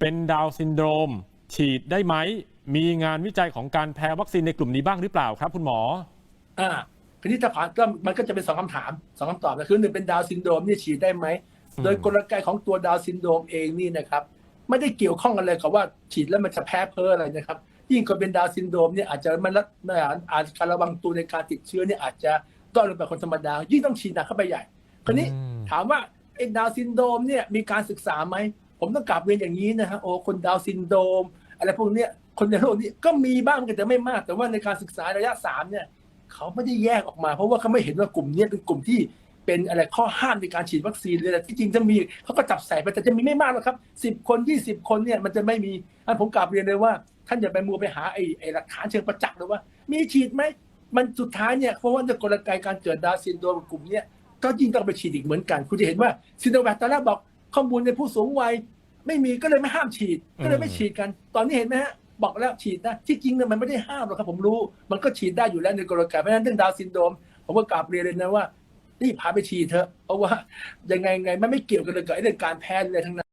เป็นดาวน์ซินโดรม ฉีดได้ไหม มีงานวิจัยของการแพ้วัคซีนในกลุ่มนี้บ้างหรือเปล่าครับคุณหมอ อ่าทีนี้ถ้าผ่านก็มันก็จะเป็นสองคำถามสองคำตอบนะคือหนึ่งเป็นดาวน์ซินโดรมเนี่ยฉีดได้ไหมอืมโดยกลไกของตัวดาวน์ซินโดรมเองนี่นะครับไม่ได้เกี่ยวข้องกันเลยกับว่าฉีดแล้วมันจะแพ้เพ้ออะไรนะครับ ยิ่งคนเป็นดาวน์ซินโดรมเนี่ยอาจจะมันละอาจการระวังตัวในการติดเชื้อเนี่ยอาจจะด้อยลงกว่าคนธรรมดายิ่งต้องฉีดหนักเข้าไปใหญ่ คราวนี้อืมถามว่าไอ้ดาวน์ซินโดรมเนี่ยมีการศึกษาไหม ผมต้องกลับเรียนอย่างนี้นะฮะโอ้คนดาวซินโดม อะไรพวกเนี้ยคนในโลกนี้ก็มีบ้างแต่ไม่มาก แต่ว่าในการศึกษาระยะสามเนี่ยเขาไม่ได้แยกออกมา เพราะว่าเขาไม่เห็นว่ากลุ่มนี้เป็นกลุ่มที่เป็นอะไรข้อห้ามในการฉีดวัคซีนเลย แต่ที่จริงจะมีเขาก็จับใส่ไปแต่จะมีไม่มากหรอกครับสิบคนยี่สิบคนเนี่ยมันจะไม่มีอันผมกลับเรียนเลยว่า ท่านอย่าไปมัวไปหาไอ้ไอ้หลักฐานเชิงประจักษ์เลยว่า มีฉีดไหมมันสุดท้ายเนี่ยเพราะว่าในกลไกการเกิดดาวซินโดรมกลุ่มเนี้ยก็ยิ่งต้องไปฉีดอีกเหมือนกัน คุณจะเห็นว่าซินโนแวคตอนแรกบอก ข้อมูลในผู้สูงวัยไม่มีก็เลยไม่ห้ามฉีด ก็เลยไม่ฉีดกัน ตอนนี้เห็นไหมฮะบอกแล้วฉีดนะที่จริงเนี่ยมันไม่ได้ห้ามหรอกครับผมรู้ มันก็ฉีดได้อยู่แล้วในกลไกเพราะฉะนั้นเรื่องดาวน์ซินโดรมผมก็กราบเรียนเลยนะว่ารีบพาไปฉีดเถอะเพราะว่ายังไงไงมันไม่เกี่ยวกันเลยกับไอ้เรื่องการแพ้เลยทั้งนั้น